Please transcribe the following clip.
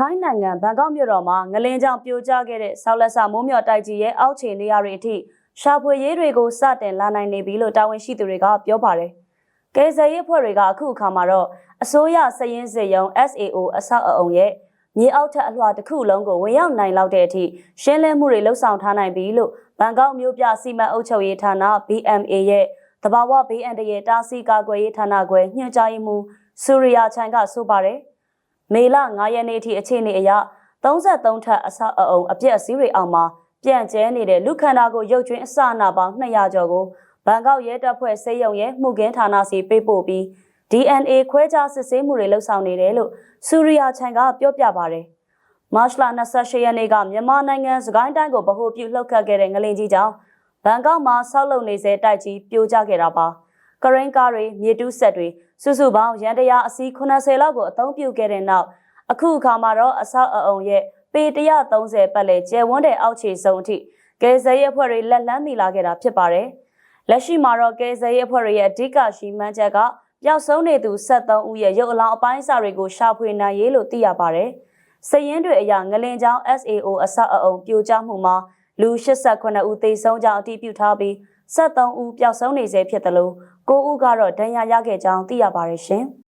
ထိုင်းနိုင်ငံဘန်ကောက်မြို့တော်မှာငလင်းကြောင်ပြိုကျခဲ့တဲ့ဆောက်လက်ဆမိုးမြော့တိုက်ကြီးရဲ့အောက်ခြေနေရာတွေအထိရှာဖွေရေးတွေကိုစတင်လာနိုင်နေပြီလို့တာဝန်ရှိသူတွေကပြောပါတယ်။ကယ်ဆယ်ရေးအဖွဲ့တွေကအခုအခါမှာတော့အစိုးရစည်ရင်းစစ်ရုံး SAO အဆောက်အအုံရဲ့မြေအောက်ထပ်အလွှာတစ်ခုလုံးကိုဝင်ရောက်နိုင်လောက်တဲ့အထိရှင်းလင်းမှုတွေလှုပ်ဆောင်ထားနိုင်ပြီလို့ဘန်ကောက်မြို့ပြစီမံအုပ်ချုပ်ရေးဌာန BMA ရဲ့တဘာဝဘေးအန္တရာယ်တားဆီးကာကွယ်ရေးဌာနခွဲညွှန်ကြားရေးမှူးစူရိယာချိုင်ကဆိုပါတယ်။ မေလ9ရက်နေ့ထိအခြေအနေအရ33ထပ်အဆောက်အအုံအပြည့်အစည်းတွေအောက်မှာပြန့်ကျဲနေတဲ့လူခန္ဓာကိုရုပ်ကျွင်းအစအနာပေါင်း200ကျော်ကိုဘန်ကောက်ရဲတပ်ဖွဲ့စေယုံရဲ့မှုကင်းဌာနစီပေးပို့ပြီး DNA ခွဲခြားစစ်ဆေးမှုတွေလှုပ်ဆောင်နေတယ်လို့စူရီယာချိုင်ကပြောပြပါဗျ။မတ်လ28ရက်နေ့ကမြန်မာနိုင်ငံစကိုင်းတိုင်းကိုဗဟိုပြုလှုပ်ခတ်ခဲ့တဲ့ငလင်ကြီးကြောင့်ဘန်ကောက်မှာဆောက်လုပ်နေစေတိုက်ကြီးပြိုကျခဲ့တာပါ။ကရင်ကားတွေမြေတူးဆက်တွေ စုစုပေါင်းရန်တရာအစီး80လောက်ကိုအသုံးပြုခဲ့တဲ့နောက်အခုအခါမှာတော့အဆောက်အအုံရဲ့ပေ130ပတ်လည်ကျယ်ဝန်းတဲ့အောက်ခြေဆုံးအထိကယ်ဆယ်ရေးအဖွဲ့တွေလက်လန်းမိလာခဲ့တာဖြစ်ပါတယ်။လက်ရှိမှာတော့ကယ်ဆယ်ရေးအဖွဲ့တွေရဲ့အဓိကရှိမှန်းချက်ကပျောက်ဆုံးနေသူ73ဦးရဲ့ရုပ်အလောင်းအပိုင်းအစတွေကိုရှာဖွေနိုင်ရေးလို့သိရပါတယ်။စည်ရင်းတွေအရငလင်ချောင်း SAO အဆောက်အအုံပြိုကျမှုမှာ လူ89ဦးသေဆုံးကြောင်းအတည်ပြုထားပြီး73ဦးပျောက်ဆုံးနေဆဲဖြစ်တယ်လို့9ဦးကတော့ဒဏ်ရာရခဲ့ကြောင်းသိရပါတယ်ရှင်။